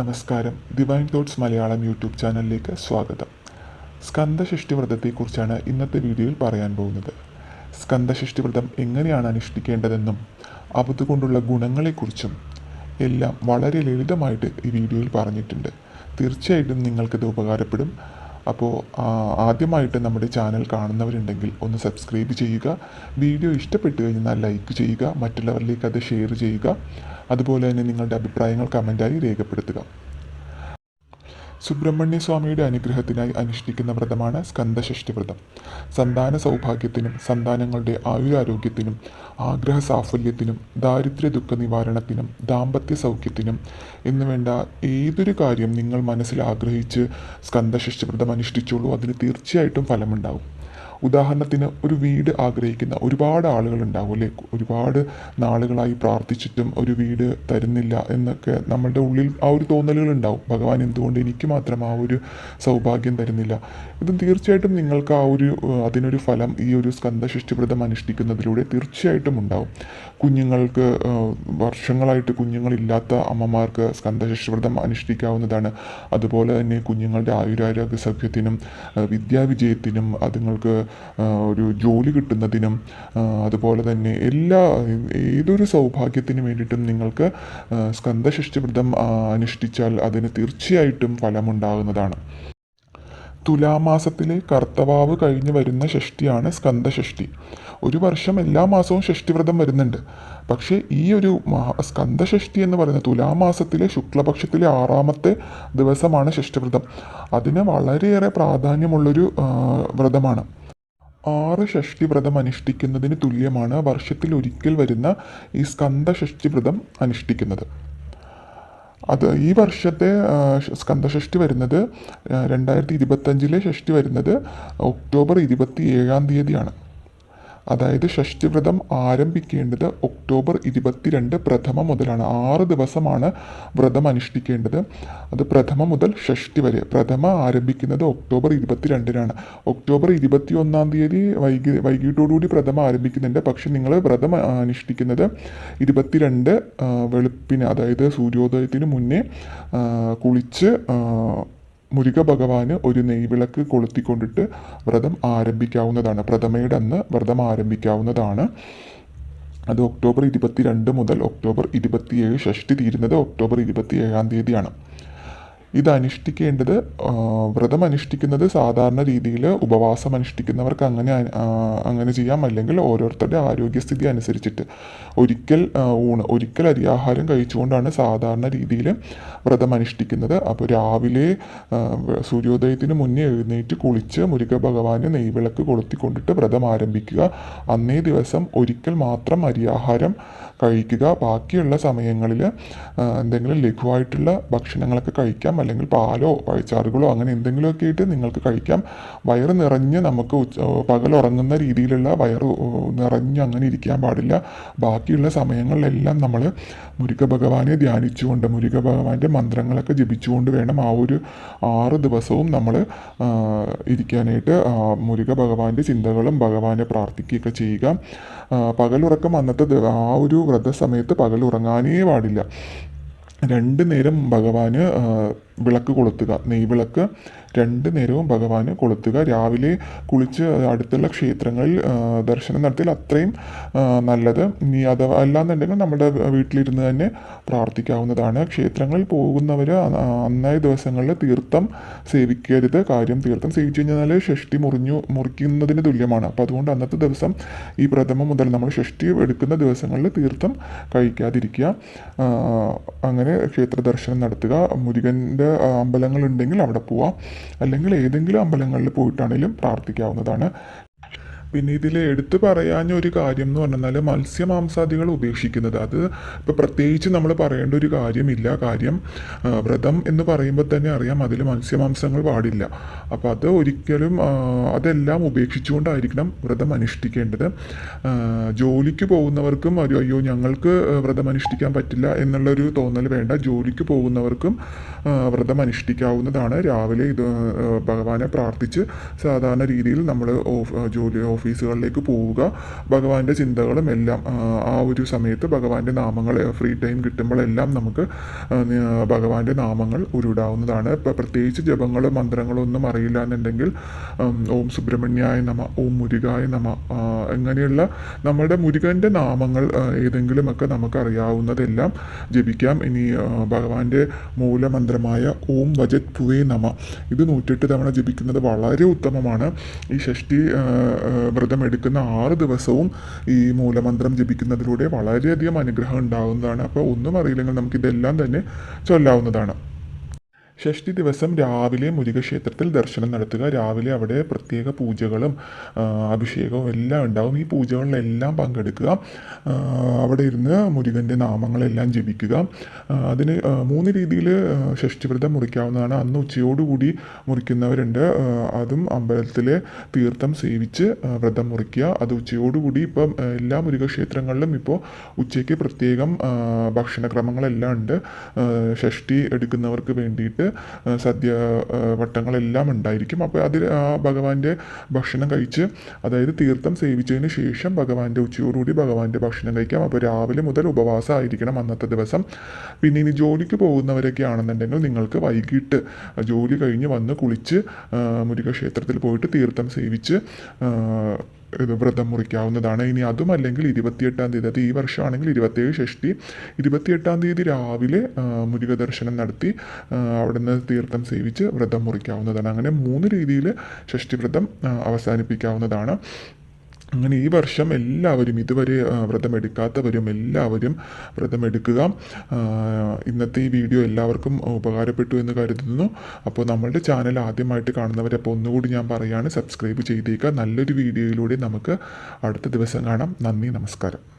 നമസ്കാരം. Divine thoughts Malayalam YouTube ചാനലിലേക്ക് സ്വാഗതം. സ്കന്ദഷഷ്ടി വ്രതത്തെക്കുറിച്ചാണ് ഇന്നത്തെ വീഡിയോയിൽ പറയാൻ പോകുന്നത്. സ്കന്ദഷഷ്ടി വ്രതം എങ്ങനെയാണ് അനുഷ്ഠിക്കേണ്ടതെന്നും അതുകൊണ്ടുള്ള ഗുണങ്ങളെക്കുറിച്ചും എല്ലാം വളരെ ലളിതമായിട്ട് ഈ വീഡിയോയിൽ പറഞ്ഞിട്ടുണ്ട്. തീർച്ചയായിട്ടും നിങ്ങൾക്കിത് ഉപകാരപ്പെടും. അപ്പോൾ ആദ്യമായിട്ട് നമ്മുടെ ചാനൽ കാണുന്നവരുണ്ടെങ്കിൽ ഒന്ന് സബ്സ്ക്രൈബ് ചെയ്യുക. വീഡിയോ ഇഷ്ടപ്പെട്ടു കഴിഞ്ഞാൽ ലൈക്ക് ചെയ്യുക. മറ്റുള്ളവരിലേക്ക് അത് ഷെയർ ചെയ്യുക. അതുപോലെ തന്നെ നിങ്ങളുടെ അഭിപ്രായങ്ങൾ കമന്റായി രേഖപ്പെടുത്തുക. സുബ്രഹ്മണ്യ സ്വാമിയുടെ അനുഗ്രഹത്തിനായി അനുഷ്ഠിക്കുന്ന വ്രതമാണ് സ്കന്ദഷഷ്ടി വ്രതം സന്താന സൗഭാഗ്യത്തിനും സന്താനങ്ങളുടെ ആയുരാരോഗ്യത്തിനും ആഗ്രഹ സാഫല്യത്തിനും ദാരിദ്ര്യ ദുഃഖ നിവാരണത്തിനും ദാമ്പത്യ സൗഖ്യത്തിനും എന്നുവേണ്ട ഏതൊരു കാര്യം നിങ്ങൾ മനസ്സിൽ ആഗ്രഹിച്ച് സ്കന്ദഷഷ്ടി വ്രതം അനുഷ്ഠിച്ചോളൂ അതിന് തീർച്ചയായിട്ടും ഫലമുണ്ടാവും. ഉദാഹരണത്തിന് ഒരു വീട് ആഗ്രഹിക്കുന്ന ഒരുപാട് ആളുകൾ ഉണ്ടാവും അല്ലേ? ഒരുപാട് നാളുകളായി പ്രാർത്ഥിച്ചിട്ടും ഒരു വീട് തരുന്നില്ല എന്നൊക്കെ നമ്മളുടെ ഉള്ളിൽ ആ ഒരു തോന്നലുകൾ ഉണ്ടാവും ഭഗവാൻ എന്തുകൊണ്ട് എനിക്ക് മാത്രം ആ ഒരു സൗഭാഗ്യം തരുന്നില്ല? ഇത് തീർച്ചയായിട്ടും നിങ്ങൾക്ക് ആ ഒരു അതിനൊരു ഫലം ഈ ഒരു സ്കന്ധ വ്രതം അനുഷ്ഠിക്കുന്നതിലൂടെ തീർച്ചയായിട്ടും ഉണ്ടാവും. കുഞ്ഞുങ്ങൾക്ക് വർഷങ്ങളായിട്ട് കുഞ്ഞുങ്ങളില്ലാത്ത അമ്മമാർക്ക് സ്കന്ധശിഷ്ടവ്രതം വ്രതം അനുഷ്ഠിക്കാവുന്നതാണ്. അതുപോലെ തന്നെ കുഞ്ഞുങ്ങളുടെ ആയുരാരോഗ്യ സൗഖ്യത്തിനും വിദ്യാവിജയത്തിനും അതുങ്ങൾക്ക് ഒരു ജോലി കിട്ടുന്നതിനും അതുപോലെ തന്നെ എല്ലാ ഏതൊരു സൗഭാഗ്യത്തിനും വേണ്ടിയിട്ടും നിങ്ങൾക്ക് സ്കന്ധശിഷ്ടവ്രതം വ്രതം അനുഷ്ഠിച്ചാൽ അതിന് തീർച്ചയായിട്ടും ഫലമുണ്ടാകുന്നതാണ്. തുലാമാസത്തിലെ കർത്തവാവ് കഴിഞ്ഞ് വരുന്ന ഷഷ്ടിയാണ് സ്കന്ദഷഷ്ടി ഒരു വർഷം എല്ലാ മാസവും ഷഷ്ടിവ്രതം വരുന്നുണ്ട്. പക്ഷേ ഈ ഒരു സ്കന്ദഷഷ്ടി എന്ന് പറയുന്ന തുലാമാസത്തിലെ ശുക്ലപക്ഷത്തിലെ ആറാമത്തെ ദിവസമാണ് ഷഷ്ടിവ്രതം. അതിന് വളരെയേറെ പ്രാധാന്യമുള്ളൊരു വ്രതമാണ്. ആറ് ഷഷ്ടി വ്രതം അനുഷ്ഠിക്കുന്നതിന് തുല്യമാണ് വർഷത്തിൽ ഒരിക്കൽ വരുന്ന ഈ സ്കന്ദഷഷ്ടി വ്രതം അനുഷ്ഠിക്കുന്നത്. അത് ഈ വർഷത്തെ സ്കന്ദഷഷ്ടി വരുന്നത് രണ്ടായിരത്തി ഇരുപത്തഞ്ചിലെ ഷഷ്ടി വരുന്നത് ഒക്ടോബർ ഇരുപത്തി ഏഴാം തീയതിയാണ്. അതായത് ഷഷ്ടിവ്രതം ആരംഭിക്കേണ്ടത് ഒക്ടോബർ ഇരുപത്തിരണ്ട് പ്രഥമ മുതലാണ്. ആറ് ദിവസമാണ് വ്രതം അനുഷ്ഠിക്കേണ്ടത്. അത് പ്രഥമ മുതൽ ഷഷ്ടി വരെ. പ്രഥമ ആരംഭിക്കുന്നത് ഒക്ടോബർ ഇരുപത്തിരണ്ടിനാണ്. ഒക്ടോബർ ഇരുപത്തി ഒന്നാം തീയതി വൈകി വൈകിട്ടോടുകൂടി പ്രഥമ ആരംഭിക്കുന്നുണ്ട്. പക്ഷെ നിങ്ങൾ വ്രതം അനുഷ്ഠിക്കുന്നത് ഇരുപത്തിരണ്ട് വെളുപ്പിന് അതായത് സൂര്യോദയത്തിന് മുന്നേ കുളിച്ച് മുരുക ഭഗവാന് ഒരു നെയ്വിളക്ക് കൊളുത്തിക്കൊണ്ടിട്ട് വ്രതം ആരംഭിക്കാവുന്നതാണ്. പ്രഥമയുടെ അന്ന് വ്രതം ആരംഭിക്കാവുന്നതാണ്. അത് ഒക്ടോബർ ഇരുപത്തിരണ്ട് മുതൽ ഒക്ടോബർ ഇരുപത്തിയേഴ് ഷഷ്ടി തീരുന്നത് ഒക്ടോബർ ഇരുപത്തി ഏഴാം തീയതിയാണ്. ഇത് അനുഷ്ഠിക്കേണ്ടത് വ്രതം അനുഷ്ഠിക്കുന്നത് സാധാരണ രീതിയിൽ ഉപവാസം അനുഷ്ഠിക്കുന്നവർക്ക് അങ്ങനെ അങ്ങനെ ചെയ്യാം. അല്ലെങ്കിൽ ഓരോരുത്തരുടെ ആരോഗ്യസ്ഥിതി അനുസരിച്ചിട്ട്. ഒരിക്കൽ ഊണ് ഒരിക്കൽ അരിയാഹാരം കഴിച്ചുകൊണ്ടാണ് സാധാരണ രീതിയിൽ വ്രതം അനുഷ്ഠിക്കുന്നത് അപ്പോൾ രാവിലെ സൂര്യോദയത്തിന് മുന്നേ എഴുന്നേറ്റ് കുളിച്ച് മുരുക ഭഗവാന് നെയ്വിളക്ക് കൊളുത്തിക്കൊണ്ടിട്ട് വ്രതം ആരംഭിക്കുക. അന്നേ ദിവസം ഒരിക്കൽ മാത്രം അരിയാഹാരം കഴിക്കുക. ബാക്കിയുള്ള സമയങ്ങളിൽ എന്തെങ്കിലും ലഘുവായിട്ടുള്ള ഭക്ഷണങ്ങളൊക്കെ കഴിക്കാം അല്ലെങ്കിൽ പാലോ പഴച്ചാറുകളോ അങ്ങനെ എന്തെങ്കിലുമൊക്കെ ആയിട്ട് നിങ്ങൾക്ക് കഴിക്കാം. വയറ് നിറഞ്ഞ് നമുക്ക് ഉച്ച പകൽ ഉറങ്ങുന്ന രീതിയിലുള്ള വയറ് നിറഞ്ഞ് അങ്ങനെ ഇരിക്കാൻ പാടില്ല. ബാക്കിയുള്ള സമയങ്ങളിലെല്ലാം നമ്മൾ മുരുക ഭഗവാനെ ധ്യാനിച്ചുകൊണ്ട് മുരുക ഭഗവാന്റെ മന്ത്രങ്ങളൊക്കെ ജപിച്ചുകൊണ്ട് വേണം ആ ഒരു ആറ് ദിവസവും നമ്മൾ ഇരിക്കാനായിട്ട് മുരുക ഭഗവാന്റെ ചിന്തകളും ഭഗവാനെ പ്രാർത്ഥിക്കുകയൊക്കെ ചെയ്യുക. പകലുറക്കം അന്നത്തെ ആ ഒരു വ്രത സമയത്ത് പകലുറങ്ങാനേ പാടില്ല. രണ്ട് നേരം ഭഗവാന് വിളക്ക് കൊളുത്തുക. നെയ്വിളക്ക് രണ്ട് നേരവും ഭഗവാന് കൊളുത്തുക. രാവിലെ കുളിച്ച് അടുത്തുള്ള ക്ഷേത്രങ്ങളിൽ ദർശനം നടത്തിയാൽ അത്രയും നല്ലത്. ഇനി അഥവാ അല്ലാന്നുണ്ടെങ്കിൽ നമ്മുടെ വീട്ടിലിരുന്ന് തന്നെ പ്രാർത്ഥിക്കാവുന്നതാണ്. ക്ഷേത്രങ്ങളിൽ പോകുന്നവർ അന്നായ ദിവസങ്ങളിൽ തീർത്ഥം സേവിക്കരുത്. കാര്യം തീർത്ഥം സേവിച്ചു കഴിഞ്ഞാൽ ഷഷ്ടി മുറിഞ്ഞു മുറിക്കുന്നതിന് തുല്യമാണ്. അപ്പോൾ അതുകൊണ്ട് അന്നത്തെ ദിവസം ഈ പ്രഥമ മുതൽ നമ്മൾ ഷഷ്ടി എടുക്കുന്ന ദിവസങ്ങളിൽ തീർത്ഥം കഴിക്കാതിരിക്കുക. അങ്ങനെ ക്ഷേത്ര ദർശനം നടത്തുക. മുരുകന്റെ അമ്പലങ്ങളുണ്ടെങ്കിൽ അവിടെ പോവാം. അല്ലെങ്കിൽ ഏതെങ്കിലും അമ്പലങ്ങളിൽ പോയിട്ടാണെങ്കിലും പ്രാർത്ഥിക്കാവുന്നതാണ്. പിന്നെ ഇതിൽ എടുത്തു പറയാഞ്ഞ ഒരു കാര്യം എന്ന് പറഞ്ഞാൽ മത്സ്യമാംസാദികൾ ഉപേക്ഷിക്കുന്നത്. അത് ഇപ്പോൾ പ്രത്യേകിച്ച് നമ്മൾ പറയേണ്ട ഒരു കാര്യമില്ല. കാര്യം വ്രതം എന്ന് പറയുമ്പോൾ തന്നെ അറിയാം അതിൽ മത്സ്യമാംസങ്ങൾ പാടില്ല. അപ്പോൾ അത് ഒരിക്കലും അതെല്ലാം ഉപേക്ഷിച്ചുകൊണ്ടായിരിക്കണം വ്രതം അനുഷ്ഠിക്കേണ്ടത്. ജോലിക്ക് പോകുന്നവർക്കും ഒരു അയ്യോ ഞങ്ങൾക്ക് വ്രതം അനുഷ്ഠിക്കാൻ പറ്റില്ല എന്നുള്ളൊരു തോന്നൽ വേണ്ട. ജോലിക്ക് പോകുന്നവർക്കും വ്രതം അനുഷ്ഠിക്കാവുന്നതാണ്. രാവിലെ ഇത് ഭഗവാനെ പ്രാർത്ഥിച്ച് സാധാരണ രീതിയിൽ നമ്മൾ ഓഫ് ജോലി ഓഫീസുകളിലേക്ക് പോവുക. ഭഗവാന്റെ ചിന്തകളും എല്ലാം ആ, ഒരു സമയത്ത് ഭഗവാന്റെ നാമങ്ങൾ ഫ്രീ ടൈം കിട്ടുമ്പോഴെല്ലാം നമുക്ക് ഭഗവാന്റെ നാമങ്ങൾ ഉരുടാവുന്നതാണ്. ഇപ്പം പ്രത്യേകിച്ച് ജപങ്ങളോ മന്ത്രങ്ങളോ ഒന്നും അറിയില്ല എന്നുണ്ടെങ്കിൽ ഓം സുബ്രഹ്മണ്യായ നമ ഓം മുരുകായ നമ എങ്ങനെയുള്ള നമ്മുടെ മുരുകന്റെ നാമങ്ങൾ ഏതെങ്കിലുമൊക്കെ നമുക്ക് അറിയാവുന്നതെല്ലാം ജപിക്കാം. ഇനി ഭഗവാന്റെ മൂലമന്ത്രമായ ഓം വജത് പുവേ നമ ഇത് നൂറ്റെട്ട് തവണ ജപിക്കുന്നത് വളരെ ഉത്തമമാണ്. ഈ ഷഷ്ടി വ്രതം എടുക്കുന്ന ആറ് ദിവസവും ഈ മൂലമന്ത്രം ജപിക്കുന്നതിലൂടെ വളരെയധികം അനുഗ്രഹം ഉണ്ടാകുന്നതാണ്. അപ്പോൾ ഒന്നും അറിയില്ലെങ്കിൽ നമുക്കിതെല്ലാം തന്നെ ചൊല്ലാവുന്നതാണ്. ഷഷ്ടി ദിവസം രാവിലെ മുരുകക്ഷേത്രത്തിൽ ദർശനം നടത്തുക. രാവിലെ അവിടെ പ്രത്യേക പൂജകളും അഭിഷേകവും എല്ലാം ഉണ്ടാവും. ഈ പൂജകളിലെല്ലാം പങ്കെടുക്കുക. അവിടെ ഇരുന്ന് മുരുകന്റെ നാമങ്ങളെല്ലാം ജപിക്കുക. അതിന് മൂന്ന് രീതിയിൽ ഷഷ്ടിവ്രതം മുറിക്കാവുന്നതാണ്. അന്ന് ഉച്ചയോടുകൂടി മുറിക്കുന്നവരുണ്ട്. അതും അമ്പലത്തിലെ തീർത്ഥം സേവിച്ച് വ്രതം മുറിക്കുക. അത് ഉച്ചയോടുകൂടി ഇപ്പം എല്ലാ മുരുകക്ഷേത്രങ്ങളിലും ഇപ്പോൾ ഉച്ചയ്ക്ക് പ്രത്യേകം ഭക്ഷണക്രമങ്ങളെല്ലാം ഉണ്ട്. ഷഷ്ടി എടുക്കുന്നവർക്ക് വേണ്ടിയിട്ട് സദ്യ വട്ടങ്ങളെല്ലാം ഉണ്ടായിരിക്കും. അപ്പോൾ അതിൽ ആ ഭഗവാന്റെ ഭക്ഷണം കഴിച്ച് അതായത് തീർത്ഥം സേവിച്ചതിന് ശേഷം ഭഗവാന്റെ ഉച്ചയോടുകൂടി ഭഗവാന്റെ ഭക്ഷണം കഴിക്കാം. അപ്പോൾ രാവിലെ മുതൽ ഉപവാസം ആയിരിക്കണം അന്നത്തെ ദിവസം. പിന്നെ ഇനി ജോലിക്ക് പോകുന്നവരൊക്കെ ആണെന്നുണ്ടെങ്കിൽ നിങ്ങൾക്ക് വൈകിട്ട് ജോലി കഴിഞ്ഞ് വന്ന് കുളിച്ച് മുരുകക്ഷേത്രത്തിൽ പോയിട്ട് തീർത്ഥം സേവിച്ച് വ്രതം മുറിക്കാവുന്നതാണ്. ഇനി അതും അല്ലെങ്കിൽ ഇരുപത്തിയെട്ടാം തീയതി അത് ഈ വർഷമാണെങ്കിൽ ഇരുപത്തേഴ് ഷഷ്ടി. ഇരുപത്തിയെട്ടാം തീയതി രാവിലെ മുരുക ദർശനം നടത്തി അവിടുന്ന് തീർത്ഥം സേവിച്ച് വ്രതം മുറിക്കാവുന്നതാണ്. അങ്ങനെ മൂന്ന് രീതിയിൽ ഷഷ്ടി വ്രതം അവസാനിപ്പിക്കാവുന്നതാണ്. അങ്ങനെ ഈ വർഷം എല്ലാവരും ഇതുവരെ വ്രതമെടുക്കാത്തവരും എല്ലാവരും വ്രതമെടുക്കുക. ഇന്നത്തെ ഈ വീഡിയോ എല്ലാവർക്കും ഉപകാരപ്പെട്ടു എന്ന് കരുതുന്നു. അപ്പോൾ നമ്മളുടെ ചാനൽ ആദ്യമായിട്ട് കാണുന്നവരെ അപ്പോൾ ഒന്നുകൂടി ഞാൻ പറയുകയാണ് സബ്സ്ക്രൈബ് ചെയ്തേക്കുക. നല്ലൊരു വീഡിയോയിലൂടെ നമുക്ക് അടുത്ത ദിവസം കാണാം. നന്ദി നമസ്കാരം.